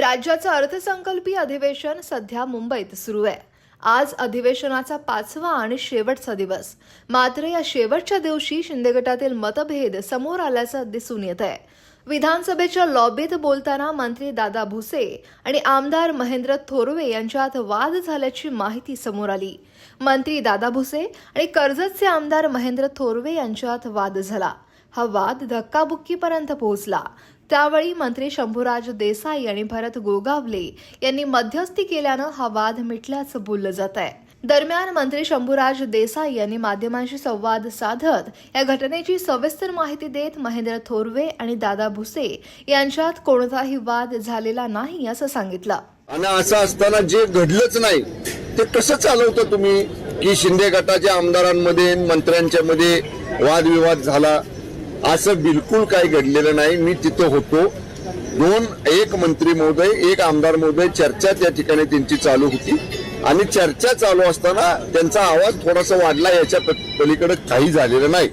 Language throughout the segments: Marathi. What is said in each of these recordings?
राज्याचं अर्थसंकल्पीय अधिवेशन सध्या मुंबईत सुरू आहे. आज अधिवेशनाचा पाचवा आणि शेवटचा दिवस. मात्र या शेवटच्या दिवशी शिंदे गटातील मतभेद समोर आल्याचं दिसून येत आहे. विधानसभेच्या लॉबीत बोलताना मंत्री दादा भुसे आणि आमदार महेंद्र थोरवे यांच्यात वाद झाल्याची माहिती समोर आली. मंत्री दादा भुसे आणि कर्जतचे आमदार महेंद्र थोरवे यांच्यात वाद झाला. हा वाद धक्काबुक्कीपर्यंत पोहोचला. त्यावेळी मंत्री शंभूराज देसाई आणि भरत गोगावले यांनी मध्यस्थी केल्यानं हा वाद मिटल्याचं बोललं जात आहे. दरम्यान मंत्री शंभूराज देसाई यांनी माध्यमांशी संवाद साधत या घटनेची सविस्तर माहिती देत महेंद्र थोरवे आणि दादा भुसे यांच्यात कोणताही वाद झालेला नाही असं सांगितलं. आणि असं असताना जे घडलंच नाही ते कसं चालवतं तुम्ही की शिंदे गटाच्या आमदारांमध्ये मंत्र्यांच्या मध्ये वादविवाद झाला? असं बिलकुल काही घडलेलं नाही. मी तिथं होतो. दोन एक मंत्री महोदय एक आमदार महोदय चर्चा त्या ठिकाणी त्यांची चालू होती. आणि चर्चा चालू असताना त्यांचा आवाज थोडासा वाढला याच्या पलीकडे काही झालेलं नाही.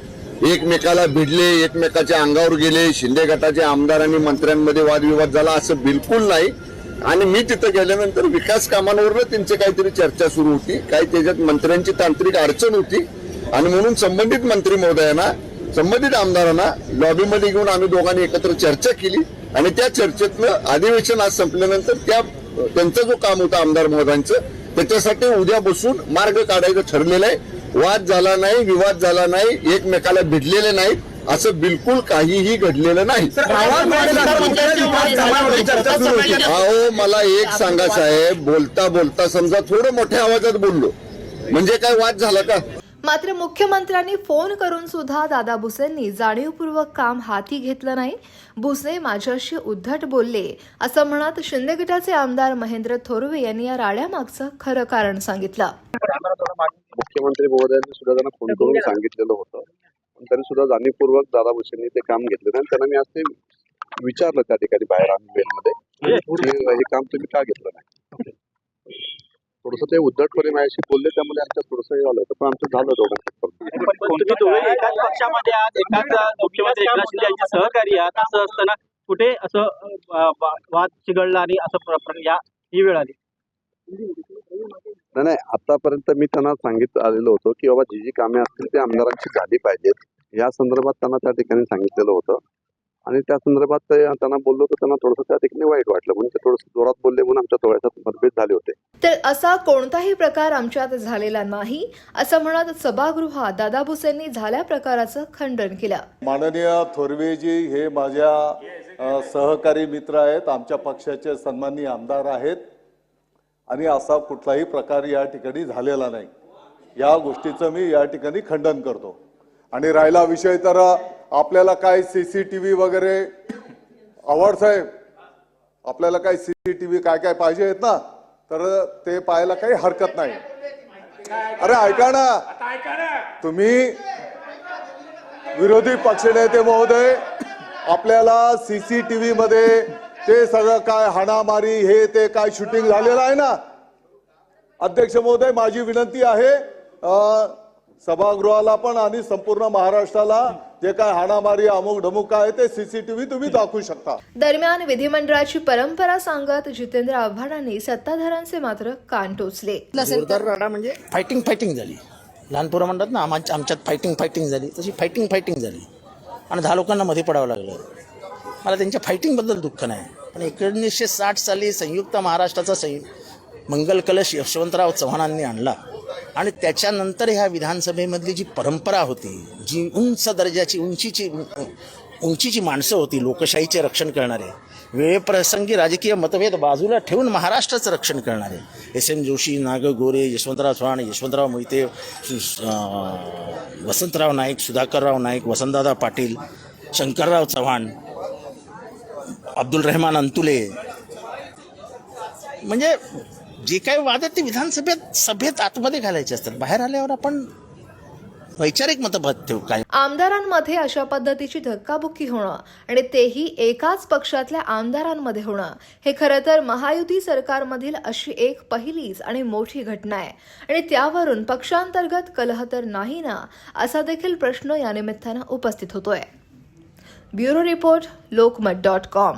एकमेकाला भिडले एकमेकाच्या अंगावर गेले शिंदे गटाच्या आमदार आणि मंत्र्यांमध्ये वादविवाद झाला असं बिलकुल नाही. आणि मी तिथं गेल्यानंतर विकास कामांवर त्यांची काहीतरी चर्चा सुरू होती. काही त्याच्यात मंत्र्यांची तांत्रिक अडचण होती. आणि म्हणून संबंधित मंत्री महोदयांना संबंधित आमदारांना लॉबीमध्ये घेऊन आम्ही दोघांनी एकत्र चर्चा केली आणि त्या चर्चेतनं अधिवेशन आज संपल्यानंतर त्या त्यांचं जो काम होतं आमदार महोदयांचं त्याच्यासाठी उद्या बसून मार्ग काढायचं ठरलेलं आहे. वाद झाला नाही विवाद झाला नाही एकमेकाला भिडलेले नाहीत असं बिलकुल काहीही घडलेलं नाही. अहो मला एक सांगा साहेब बोलता बोलता समजा थोडं मोठ्या आवाजात बोललो. म्हणजे काय वाद झाला का? मात्र मुख्यमंत्र्यांनी फोन करून सुद्धा दादा भुसेंनी जाणीवपूर्वक काम हाती घेतलं नाही. भुसे माझ्याशी उद्धट बोलले. असं म्हणत शिंदे गटाचे आमदार महेंद्र थोरवे यांनी या राड्यामागचं खरं कारण सांगितलं. मुख्यमंत्री महोदयांनी सुद्धा त्यांना फोन करून सांगितलेलं होतं. पण त्यांनी सुद्धा जाणीवपूर्वक दादा भुसेंनी ते काम घेतलं नाही. त्यांना मी ते विचारलं त्या ठिकाणी बाहेर आम्ही की हे काम तुम्ही का घेतलं नाही? थोडस ते उद्धटपणे माझ्याशी बोलले त्यामुळे आमच्या थोडस हे झालं होतं. पण आमचं झालं दोघांचं पण तुम्ही दोघे एकाच पक्षामध्ये आहात एकाच मुख्यमंत्री एकनाथ शिंदे यांचे सहकारी आहात असं असताना कुठे असं वाद चिघळला आणि असं प्र- प्र- या ही वेळ आली? नाही नाही आतापर्यंत मी त्यांना सांगित आलेलो होतो की बाबा जी जी कामे असतील ते आमदारांची झाली पाहिजेत. या संदर्भात त्यांना त्या ठिकाणी सांगितलेलं होतं. आणि त्या संदर्भात ते त्यांना बोललो तर त्यांना थोडंसं त्या ठिकाणी वाईट वाटलं. म्हणून ते थोडंसं जोरात बोलले म्हणून आमच्या थोड्याशात मतभेद झाले होते. तर असा कोणताही प्रकार आमच्यात झालेला नाही असं म्हणत सभागृहात दादा भुसेंनी झाल्या प्रकाराचं खंडन केलं. माननीय थोरवेजी हे माझ्या सहकारी मित्र आहेत आमच्या पक्षाचे सन्माननीय आमदार आहेत. आणि असा कुठलाही प्रकार या ठिकाणी झालेला नाही. या गोष्टीचं मी या ठिकाणी खंडन करतो. आणि राहिला विषय तर आपल्याला काय सीसीटीव्ही वगैरे आवड साहेब आपल्याला काय सीसीटीव्ही काय काय पाहिजे आहेत ना तर ते पाहायला काही हरकत नाही. अरे ऐका ना तुम्ही विरोधी पक्षनेते महोदय आपल्याला सीसीटीव्ही मध्ये ते सगळं काय हाणामारी हे ते काय शूटिंग झालेलं आहे ना? अध्यक्ष महोदय माझी विनंती आहे सभागृहाला पण आणि संपूर्ण महाराष्ट्राला जे काय हाणामारी अमुक ढमुक आहे ते सीसीटीव्ही तुम्ही दाखवू शकता. दरम्यान विधिमंडळाची परंपरा सांगत जितेंद्र आव्हाडांनी सत्ताधाऱ्यांचे मात्र कान टोचले. जोरदार राडा म्हणजे फायटिंग फायटिंग झाली. लहान पोरं म्हणतात ना आमच्या आमच्यात फायटिंग फायटिंग झाली. तशी फायटिंग फायटिंग झाली. आणि दहा लोकांना मध्ये पडावं लागलं. मला त्यांच्या फायटिंगबद्दल दुःख नाही. पण एकोणीसशे साठ साली संयुक्त महाराष्ट्राचा संयु मंगल कलश यशवंतराव चव्हाणांनी आणला. आणि त्याच्यानंतर ह्या विधानसभेमधली जी परंपरा होती जी उंच दर्जाची उंचीची उंचीची माणसं होती लोकशाहीचे रक्षण करणारे वेळप्रसंगी राजकीय मतभेद बाजूला ठेवून महाराष्ट्राचं रक्षण करणारे एस एन जोशी नाग गोरे यशवंतराव चव्हाण यशवंतराव मोहिते वसंतराव नाईक सुधाकरराव नाईक वसंतदादा पाटील शंकरराव चव्हाण अब्दुल रहमान अंतुले. म्हणजे जे काही वाद आहेत ते विधानसभेत सभेत आतमध्ये घालायचे असतात. बाहेर आल्यावर आपण वैचारिक मतभेद ठेवू काय? आमदारांमध्ये अशा पद्धतीची धक्काबुक्की होणं आणि तेही एकाच पक्षातल्या आमदारांमध्ये होणं हे खरं तर महायुती सरकारमधील अशी एक पहिलीच आणि मोठी घटना आहे. आणि त्यावरून पक्षांतर्गत कलह तर नाही ना असा देखील प्रश्न या निमित्तानं उपस्थित होतोय. Bureau report Lokmat dot com.